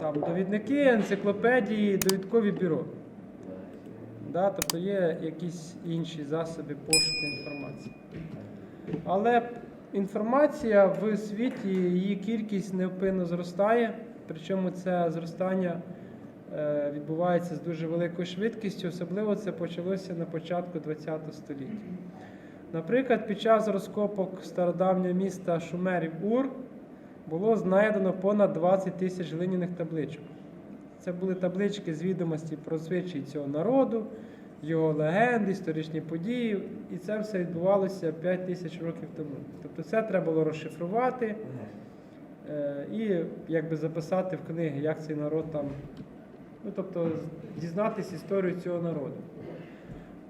там, довідники, енциклопедії, довідкові бюро. Да, тобто є якісь інші засоби пошуку інформації. Але інформація в світі, її кількість невпинно зростає, причому це зростання е, відбувається з дуже великою швидкістю, особливо це почалося на початку ХХ століття. Наприклад, під час розкопок стародавнього міста Шумерів Ур було знайдено понад 20 тисяч глиняних табличок. Це були таблички з відомості про звичаї цього народу, його легенди, історичні події, і це все відбувалося 5 тисяч років тому. Тобто це треба було розшифрувати е, і якби записати в книги, як цей народ там, ну тобто дізнатися історію цього народу.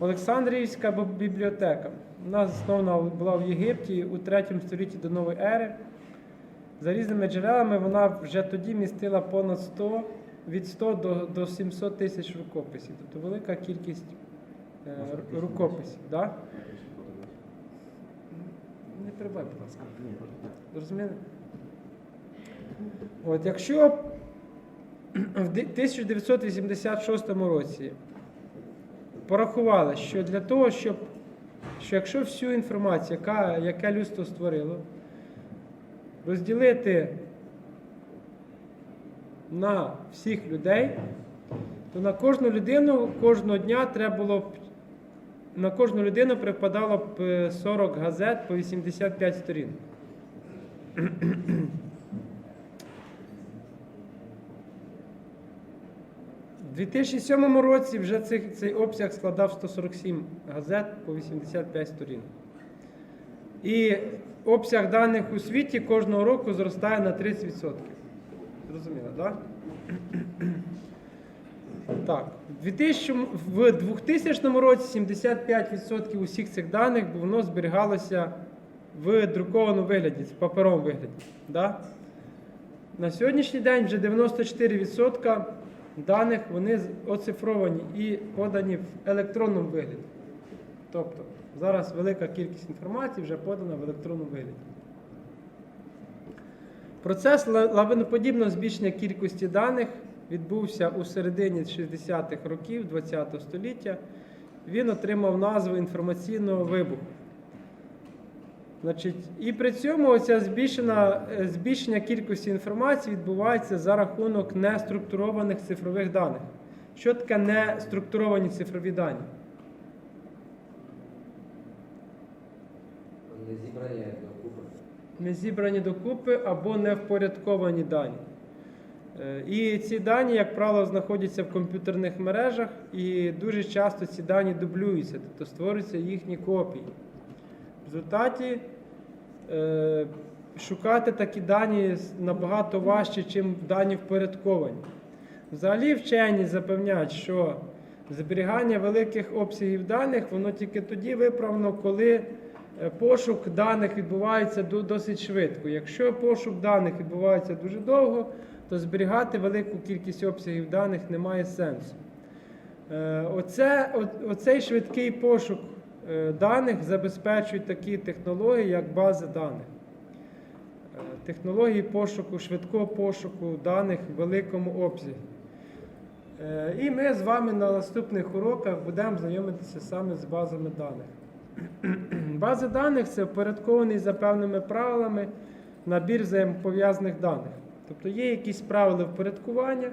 Олександрівська бі- бібліотека. Вона заснована була в Єгипті у 3 столітті до нової ери. За різними джерелами вона вже тоді містила понад 100, від 100 до, до 700 тисяч рукописів. Тобто велика кількість е, рукописів. Да? Не перебивай, будь ласка. Зрозуміли? От, якщо в 1986 році порахували, що для того, щоб що якщо всю інформацію, яка, яке людство створило, розділити на всіх людей, то на кожну людину кожного дня треба було б на кожну людину припадало б е, 40 газет по 85 сторін. У 2007 році вже цей, цей обсяг складав 147 газет по 85 сторін. І обсяг даних у світі кожного року зростає на 30%. Зрозуміло, так? Так, в 2000, році 75% усіх цих даних воно зберігалося в друкованому вигляді, в паперовому вигляді. Да? На сьогоднішній день вже 94% даних вони оцифровані і подані в електронному вигляді. Тобто зараз велика кількість інформації вже подана в електронному вигляді. Процес лавиноподібного збільшення кількості даних відбувся у середині 60-х років ХХ століття. Він отримав назву інформаційного вибуху. Значить, і при цьому оця збільшена, е, збільшення кількості інформації відбувається за рахунок неструктурованих цифрових даних. Що таке неструктуровані цифрові дані? Не зібрання докупи. не зібрані докупи або не впорядковані дані. Е, І ці дані, як правило, знаходяться в комп'ютерних мережах, і дуже часто ці дані дублюються, тобто створюються їхні копії. В результаті е, шукати такі дані набагато важче, ніж дані впорядковані. Взагалі вчені запевняють, що зберігання великих обсягів даних воно тільки тоді виправно, коли пошук даних відбувається досить швидко. Якщо пошук даних відбувається дуже довго, то зберігати велику кількість обсягів даних немає сенсу. Е, Оце, оцей швидкий пошук е, даних забезпечують такі технології, як бази даних. Е, Технології пошуку, швидкого пошуку даних в великому обсязі. Е, І ми з вами на наступних уроках будемо знайомитися саме з базами даних. Бази даних це впорядкований за певними правилами набір взаємопов'язаних даних. Тобто є якісь правила впорядкування,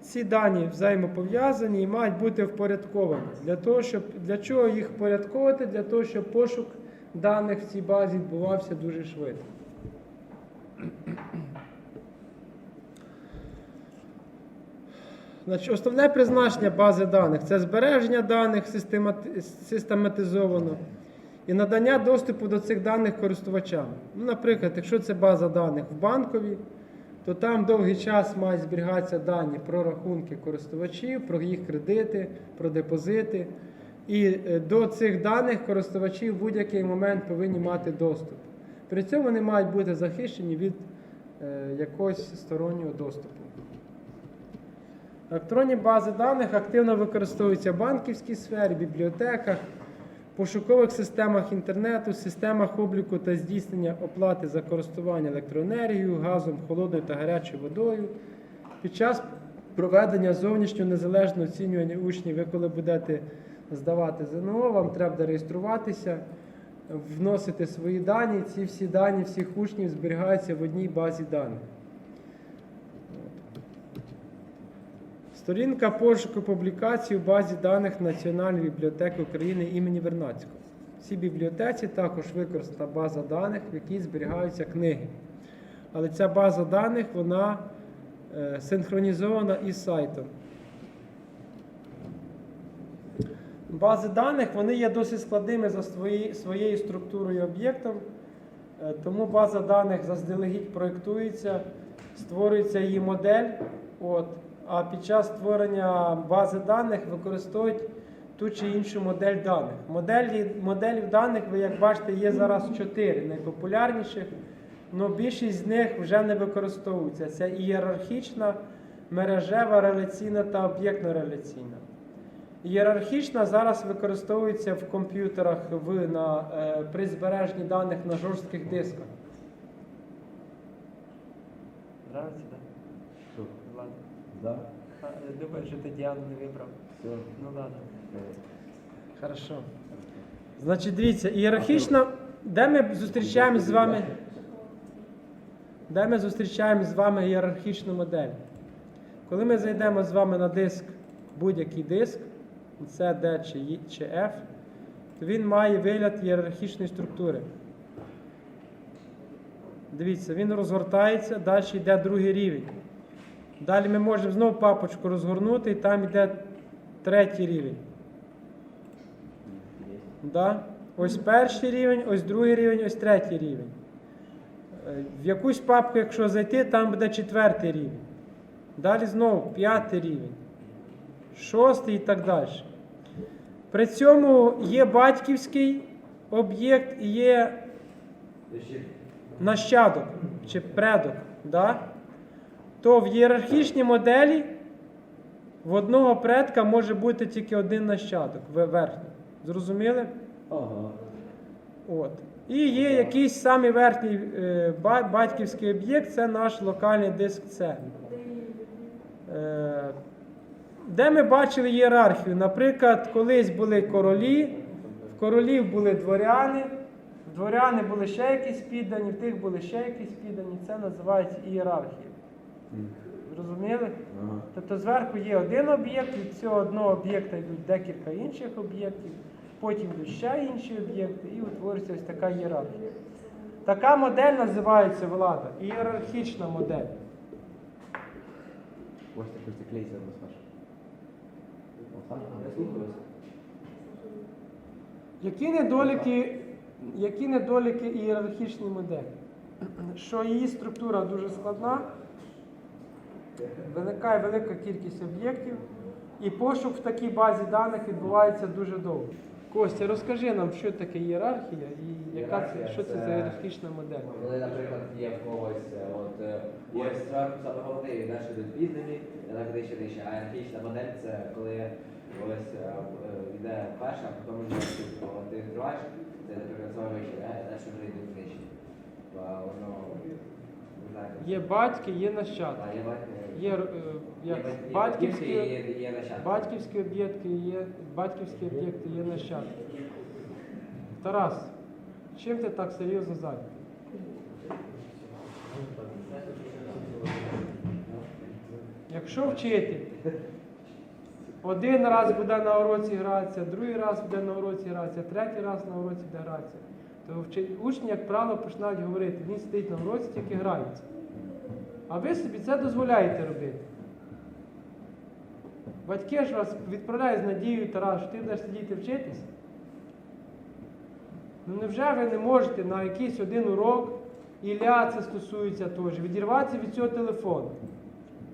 ці дані взаємопов'язані і мають бути впорядковані. Для, того, щоб, для чого їх впорядковувати? Для того, щоб пошук даних в цій базі відбувався дуже швидко. Значить, основне призначення бази даних це збереження даних систематизовано і надання доступу до цих даних користувачам. Ну, наприклад, якщо це база даних в банковій, то там довгий час мають зберігатися дані про рахунки користувачів, про їх кредити, про депозити. І е, до цих даних користувачі в будь-який момент повинні мати доступ. При цьому вони мають бути захищені від е, якогось стороннього доступу. Електронні бази даних активно використовуються в банківській сфері, бібліотеках, пошукових системах інтернету, системах обліку та здійснення оплати за користування електроенергією, газом, холодною та гарячою водою, Під час проведення зовнішнього незалежного оцінювання учнів, ви коли будете здавати ЗНО, вам треба реєструватися, вносити свої дані. Ці всі дані всіх учнів зберігаються в одній базі даних. Сторінка пошуку публікацій у базі даних Національної бібліотеки України імені Вернадського. В цій бібліотеці також використана база даних, в якій зберігаються книги. Але ця база даних вона е, синхронізована із сайтом. Бази даних вони є досить складними за свої, своєю структурою об'єктом, Е, тому база даних заздалегідь проєктується, створюється її модель. От, а під час створення бази даних використовують ту чи іншу модель даних. Моделі, моделів даних, ви як бачите, є зараз чотири найпопулярніших, але більшість з них вже не використовується. Це ієрархічна, мережева, реляційна та об'єктно-реляційна. Ієрархічна зараз використовується в комп'ютерах в, на, е, при збереженні даних на жорстких дисках. Нравиться? Да? Думаю, що ти Діану не вибрав. Все. Ну ладно. Е, Хорошо. Значить, дивіться, ієрархічна. Де ми зустрічаємось з вами? Де ми зустрічаємось з вами ієрархічну модель? Коли ми зайдемо з вами на диск, будь-який диск, C, D чи чи F, то він має вигляд ієрархічної структури. Дивіться, він розгортається, далі йде другий рівень. Далі ми можемо знову папочку розгорнути, і там йде третій рівень. Да? Ось перший рівень, ось другий рівень, ось третій рівень. Е, В якусь папку, якщо зайти, там буде четвертий рівень. Далі знову п'ятий рівень, шостий і так далі. При цьому є батьківський об'єкт і є нащадок чи предок. Да? То в ієрархічній моделі в одного предка може бути тільки один нащадок верхній. Зрозуміли? Ага. От. І є якийсь самий верхній е, батьківський об'єкт, це наш локальний диск C. Е, де ми бачили ієрархію? Наприклад, колись були королі, в королів були дворяни, в дворяни були ще якісь піддані, в тих були ще якісь піддані. Це називається ієрархія. М. Зрозуміли? Ага. Тобто зверху є один об'єкт, від цього одного об'єкта йдуть декілька інших об'єктів, потім йдуть ще інші об'єкти і утворюється ось така ієрархія. Така модель називається влада, ієрархічна модель. Ось так ось ти клейся, слухаюся. Які недоліки, які недоліки ієрархічної моделі? Що її структура дуже складна, виникає велика кількість об'єктів, і пошук в такій базі даних відбувається дуже довго. Костя, розкажи нам, що таке ієрархія і яка це, що це це- за ієрархічна модель? Коли, наприклад, є в когось, е, от е, є зверху саме головний, і далі йдуть піддані, і так нижче нижче. А ієрархічна модель це коли ось е, йде перша, а потім. Ти відкриваєш, це, наприклад, саме вище, а далі вже йдуть нижче. Є батьки, є нащадки. Є е, як, Є є батьківські, батьківські об'єкти, є батьківські об'єкти, є нащадки. Тарас, чим ти так серйозно зайнятий? Якщо вчитель один раз буде на уроці гратися, другий раз буде на уроці гратися, третій раз на уроці буде гратися, то учні, як правило, починають говорити, він сидить на уроці, тільки грається. А ви собі це дозволяєте робити. Батьки ж вас відправляють з надією, Тарас, що ти будеш сидіти вчитись. Ну невже ви не можете на якийсь один урок, Ілля це стосується теж, відірватися від цього телефону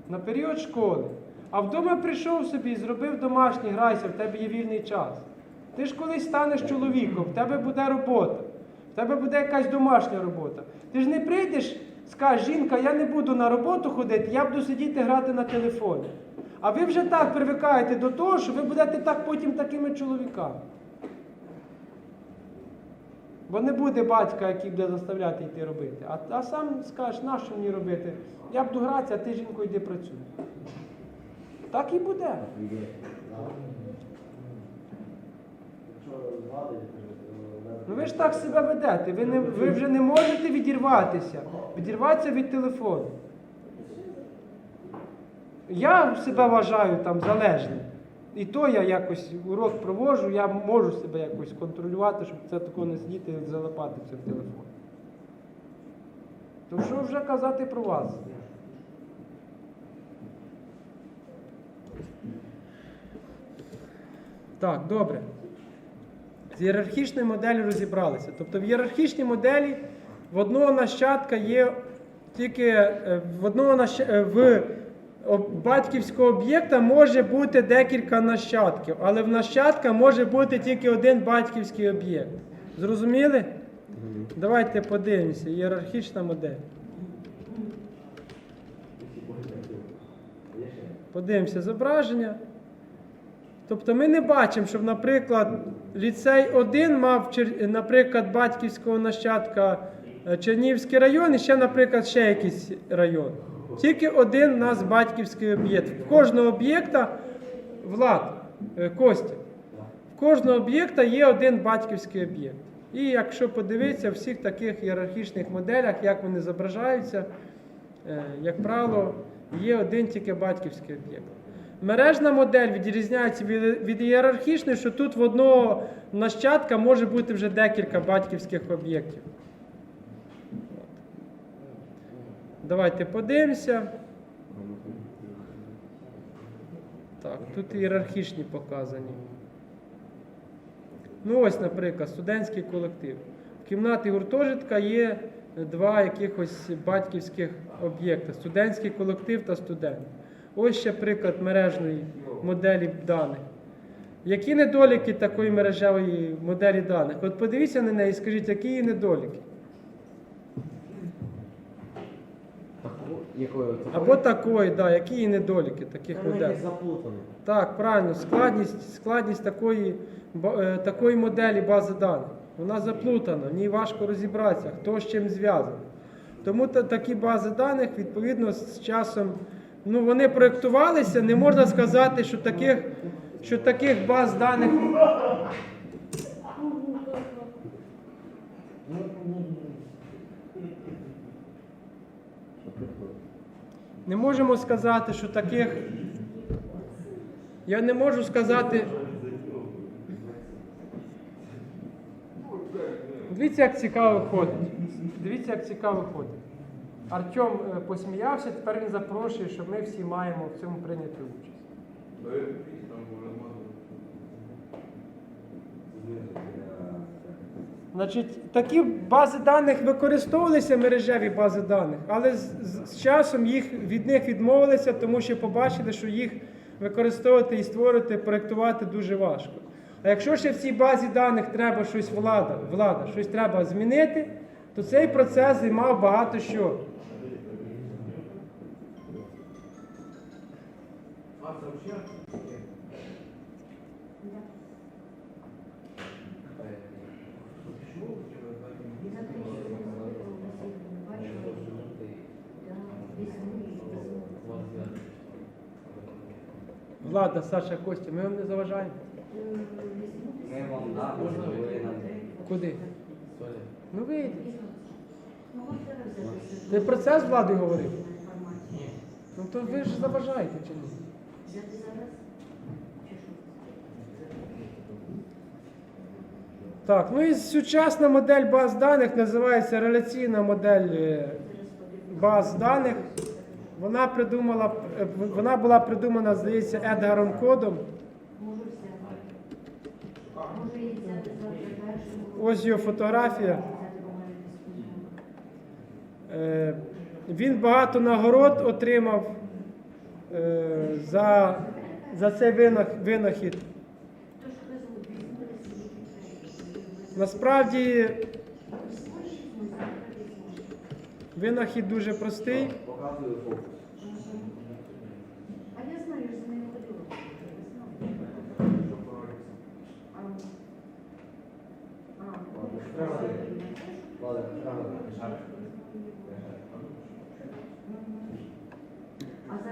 на період школи. А вдома прийшов собі і зробив домашній, грайся, в тебе є вільний час. Ти ж колись станеш чоловіком, в тебе буде робота, в тебе буде якась домашня робота. Ти ж не прийдеш, скажеш, жінка, я не буду на роботу ходити, я буду сидіти грати на телефоні. А ви вже так привикаєте до того, що ви будете так потім такими чоловіками. Бо не буде батька, який буде заставляти йти робити. А, а сам скажеш, на що мені робити? Я буду гратися, а ти жінко йди працюй. Так і буде. Ну ви ж так себе ведете. Ви, не, ви вже не можете відірватися. Відірватися від телефону. Я себе вважаю там залежним. І то я якось урок проводжу, я можу себе якось контролювати, щоб це такого не сидіти і залипатися в телефон. То що вже казати про вас? Так, добре. З ієрархічною моделлю розібралися. Тобто в ієрархічній моделі в одного нащадка є тільки е, в одного нащ- е, в батьківського об'єкта може бути декілька нащадків, але в нащадка може бути тільки один батьківський об'єкт. Зрозуміли? Давайте подивимося. Ієрархічна модель. Подивимося зображення. Тобто ми не бачимо, щоб, наприклад, ліцей 1 мав, наприклад, батьківського нащадка е, Чернігівський район і ще, наприклад, ще якийсь район. Тільки один у нас батьківський об'єкт. В кожного об'єкта влад, е, Костя, в кожного об'єкта є один батьківський об'єкт. І якщо подивитися в всіх таких ієрархічних моделях, як вони зображаються, е, як правило, є один тільки батьківський об'єкт. Мережна модель відрізняється від, ієрархічної, що тут в одного нащадка може бути вже декілька батьківських об'єктів. Давайте подивимося. Так, тут ієрархічні показані. Ну ось, наприклад, студентський колектив. В кімнаті гуртожитка є два якихось батьківських об'єкта: студентський колектив та студент. Ось ще приклад мережної моделі даних. Які недоліки такої мережевої моделі даних? От подивіться на неї і скажіть, які її недоліки? Або такої, да, які її недоліки таких моделей? Так, правильно, складність, складність такої, е, такої моделі бази даних. Вона заплутана, в ній важко розібратися, хто з чим зв'язаний. Тому такі бази даних, відповідно, з часом, ну, вони проєктувалися, не можна сказати, що таких, що таких баз даних. Не можемо сказати, що таких. Я не можу сказати. Дивіться, як цікаво виходить. Дивіться, як цікаво виходить. Артем е, посміявся, тепер він запрошує, що ми всі маємо в цьому прийняти участь. Значить, такі бази даних використовувалися мережеві бази даних, але з, з- з часом їх від них відмовилися, тому що побачили, що їх використовувати і створити, проєктувати дуже важко. А якщо ще в цій базі даних треба щось влада, влада, щось треба змінити, то цей процес займав багато що. Влада, Саша, Костя, ми вам не заважаємо. Ми вам напишемо, ви нам Куди? Ну вийдіть. Ти про це з владою говорив? Ну то ви ж заважаєте чи ні? Так, ну і сучасна модель баз даних називається реляційна модель е, баз даних. Вона придумала, е, вона була придумана, здається, Едгаром Кодом. Ось його фотографія. Е, Він багато нагород отримав за, за цей винах- винахід. Насправді винахід дуже простий. показую фокус. А я знаю, я за ходила. А, а, Треба Володя, правильно. А зараз що?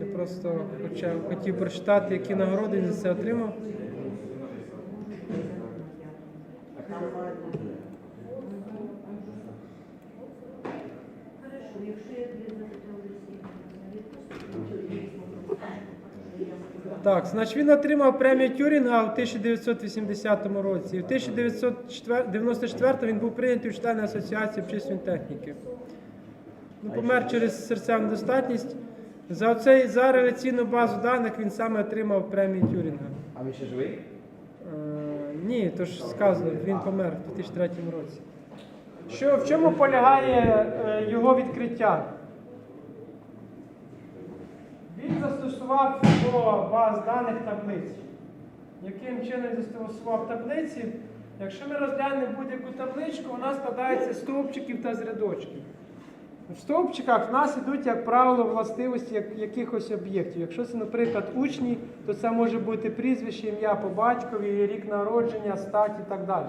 Я просто хоча- хотів прочитати, які нагороди він за це отримав. Хорошо, якщо я тобі запитав Олексій, я відпустку, Так, значить він отримав премію Тюрінга у 1980 році. І в 1994 він був прийнятий у члени Асоціації обчислювань техніки. Ну, помер через серцеву недостатність. За оцей за реляційну базу даних він саме отримав премію Тюрінга. А він ще живий? Е, ні, то ж сказано, він помер у 2003 році. Що, в чому полягає е, його відкриття? Він застосував до баз даних таблиці. Яким чином застосував таблиці? Якщо ми розглянемо будь-яку табличку, вона складається з стовпчиків та з рядочків. В стовпчиках в нас йдуть, як правило, властивості як- якихось об'єктів. Якщо це, наприклад, учні, то це може бути прізвище, ім'я по батькові, рік народження, стать і так далі.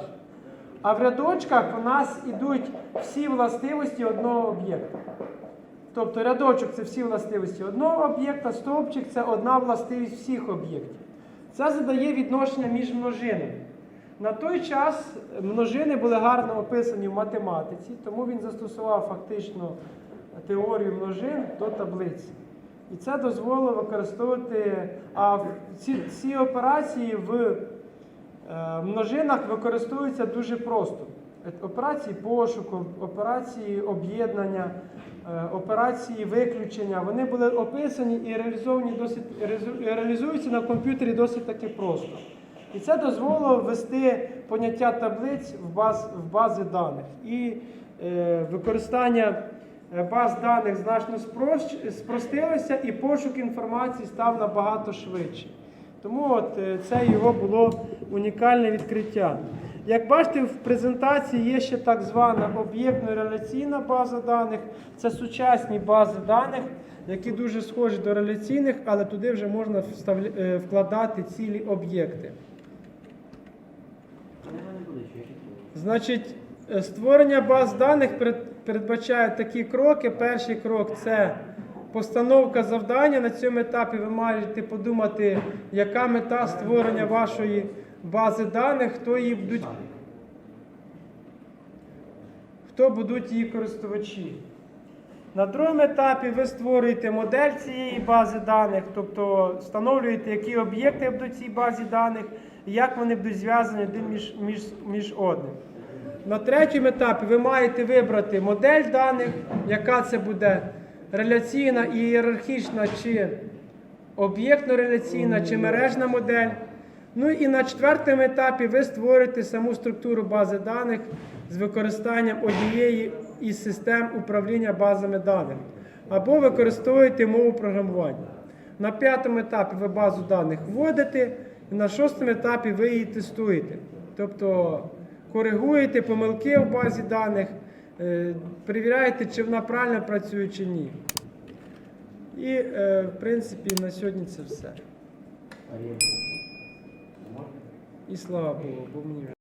А в рядочках у нас йдуть всі властивості одного об'єкта. Тобто рядочок це всі властивості одного об'єкта, стовпчик це одна властивість всіх об'єктів. Це задає відношення між множинами. На той час множини були гарно описані в математиці, тому він застосував фактично теорію множин до таблиці. І це дозволило використовувати. А ці, ці операції в е, множинах використовуються дуже просто. Е, Операції пошуку, операції об'єднання, е, операції виключення. Вони були описані і реалізовані досить реалізуються на комп'ютері досить таки просто. І це дозволило ввести поняття таблиць в, баз, в бази даних. І е, використання е, баз даних значно спрощ- спростилося, і пошук інформації став набагато швидше. Тому от, це його було унікальне відкриття. Як бачите, в презентації є ще так звана об'єктно-реляційна база даних. Це сучасні бази даних, які дуже схожі до реляційних, але туди вже можна е, вкладати цілі об'єкти. Значить, е, створення баз даних передбачає такі кроки. Перший крок це постановка завдання. На цьому етапі ви маєте подумати, яка мета створення вашої бази даних, хто її будуть, хто будуть її користувачі. На другому етапі ви створюєте модель цієї бази даних, тобто встановлюєте, які об'єкти будуть в цій базі даних, і як вони будуть зв'язані один між, між, між одним. На третьому етапі ви маєте вибрати модель даних, яка це буде реляційна і ієрархічна чи об'єктно-реляційна чи мережна модель. Ну і на четвертому етапі ви створюєте саму структуру бази даних з використанням однієї із систем управління базами даних або використовуєте мову програмування. На п'ятому етапі ви базу даних вводите, і на шостому етапі ви її тестуєте. Тобто коригуєте помилки в базі даних, е, перевіряєте, чи вона правильно працює чи ні. І, е, в принципі, на сьогодні це все. І слава Богу, бо мені.